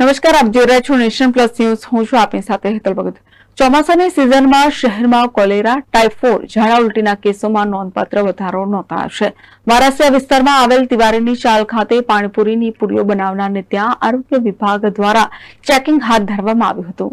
નમસ્કાર, આપ જોઈ રહ્યા છો નેશન પ્લસ ન્યૂઝ. હું છું આપની સાથે હેતલ ભગત. ચોમાસાની સિઝનમાં શહેરમાં કોલેરા ટાઇફોઇડ ઝાડા ઉલટીના કેસોમાં નોંધપાત્ર વધારો નોંધાયો છે. વારાસિયા વિસ્તારમાં આવેલ તિવારીની ચાલ ખાતે પાણીપુરીની પુરીઓ બનાવનારને ત્યાં આરોગ્ય વિભાગ દ્વારા ચેકિંગ હાથ ધરવામાં આવ્યું હતું.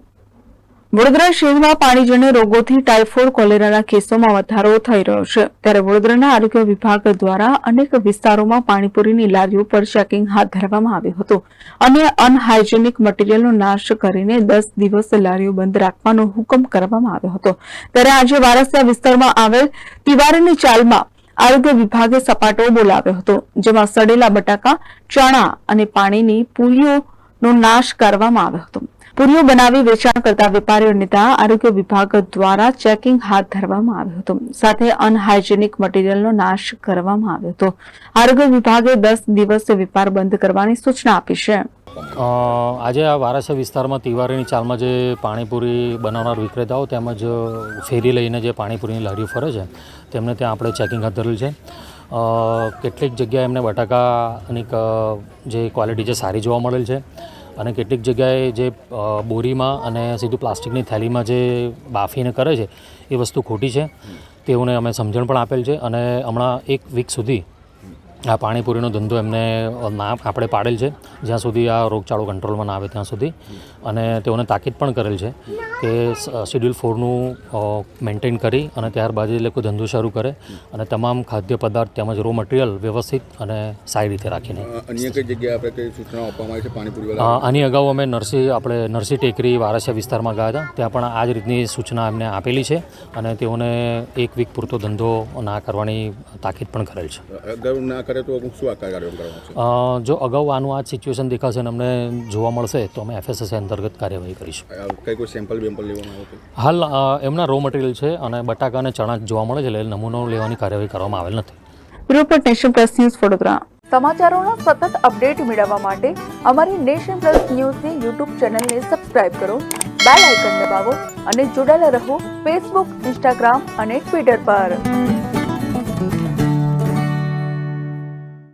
વડોદરા શહેરમાં પાણીજન્ય રોગોથી ટાઇફોઇડ કોલેરાના કેસોમાં વધારો થઈ રહ્યો છે. ત્યારે વડોદરાના આરોગ્ય વિભાગ દ્વારા અનેક વિસ્તારોમાં પાણીપુરીની લારીઓ પર ચેકિંગ હાથ ધરવામાં આવ્યું હતું. અને અનહાઇજેનિક મટીરીયલનો નાશ કરીને દસ દિવસ લારીઓ બંધ રાખવાનો હુકમ કરવામાં આવ્યો હતો. ત્યારે આજે વારસિયા વિસ્તારમાં આવેલ તિવારીની ચાલમાં આરોગ્ય વિભાગે સપાટો બોલાવ્યો હતો, જેમાં સડેલા બટાકા, ચણા અને પાણીની પુલીઓનો નાશ કરવામાં આવ્યો હતો. પુરીઓ બનાવી વેચાણ કરતા વેપારીઓ નેતા આરોગ્ય વિભાગ દ્વારા ચેકિંગ હાથ ધરવામાં આવ્યું હતું. સાથે અનહાઇજેનિક મટીરીયલનો નાશ કરવામાં આવ્યો હતો. આરોગ્ય વિભાગે દસ દિવસ વેપાર બંધ કરવાની સૂચના આપી છે. આજે આ વારાસર વિસ્તારમાં તિવારીની ચાલમાં જે પાણીપુરી બનાવનાર વિક્રેતાઓ તેમજ ફેરી લઈને જે પાણીપુરીની લારીઓ ફરે છે, તેમને ત્યાં આપણે ચેકિંગ હાથ ધરેલ છે. કેટલીક જગ્યાએ એમને બટાકાની જે ક્વોલિટી છે સારી જોવા મળેલ છે. અને કેટલીક જગ્યાએ જે બોરીમાં અને સીધું પ્લાસ્ટિકની થેલીમાં જે બાફીને કરે છે એ વસ્તુ ખોટી છે. તેઓને અમે સમજણ પણ આપેલ છે અને હમણાં એક વીક સુધી આ પાણીપુરીનો ધંધો એમને ના આપણે પાડેલ છે જ્યાં સુધી આ રોગચાળો કંટ્રોલમાં ના આવે ત્યાં સુધી. અને તેઓને તાકીદ પણ કરેલ છે કે શેડ્યુલ ફોરનું મેન્ટેન કરી અને ત્યારબાદ એ લોકો ધંધો શરૂ કરે અને તમામ ખાદ્ય પદાર્થ તેમજ રો મટીરિયલ વ્યવસ્થિત અને સારી રીતે રાખીને. અન્ય કઈ જગ્યાએ આપણે કઈ સૂચનાઓ આપવામાં આવી છે પાણીપુરી આની અગાઉ અમે નરસિંહ આપણે નરસિંહ ટેકરી વારસા વિસ્તારમાં ગયા હતા ત્યાં પણ આ જ રીતની સૂચના એમને આપેલી છે અને તેઓને એક વીક પૂરતો ધંધો ના કરવાની તાકીદ પણ કરેલ છે. કરે તો શું આ કાર્યક્રમ કરવાનો છે? જો અગાઉ આનું આ સિચ્યુએશન દેખાશે અને અમને જોવા મળશે તો અમે એફએસએસઆઈ અંતર્ગત કાર્યવાહી કરીશું. કઈ કોઈ સેમ્પલ બેમ્પલ લેવાનું હાલ એમના રો મટીરિયલ છે અને બટાકા અને ચણા જોવા મળે છે એટલે નમૂનો લેવાની કાર્યવાહી કરવામાં આવેલ નથી. Report nation press news Vadodara સમાચારોના સતત અપડેટ મેળવવા માટે અમારી નેશન પ્લસ ન્યૂઝની યુટ્યુબ ચેનલને સબસ્ક્રાઇબ કરો બેલ આઇકન દબાવો અને જોડાયેલા રહો ફેસબુક ઇન્સ્ટાગ્રામ અને ટ્વિટર પર.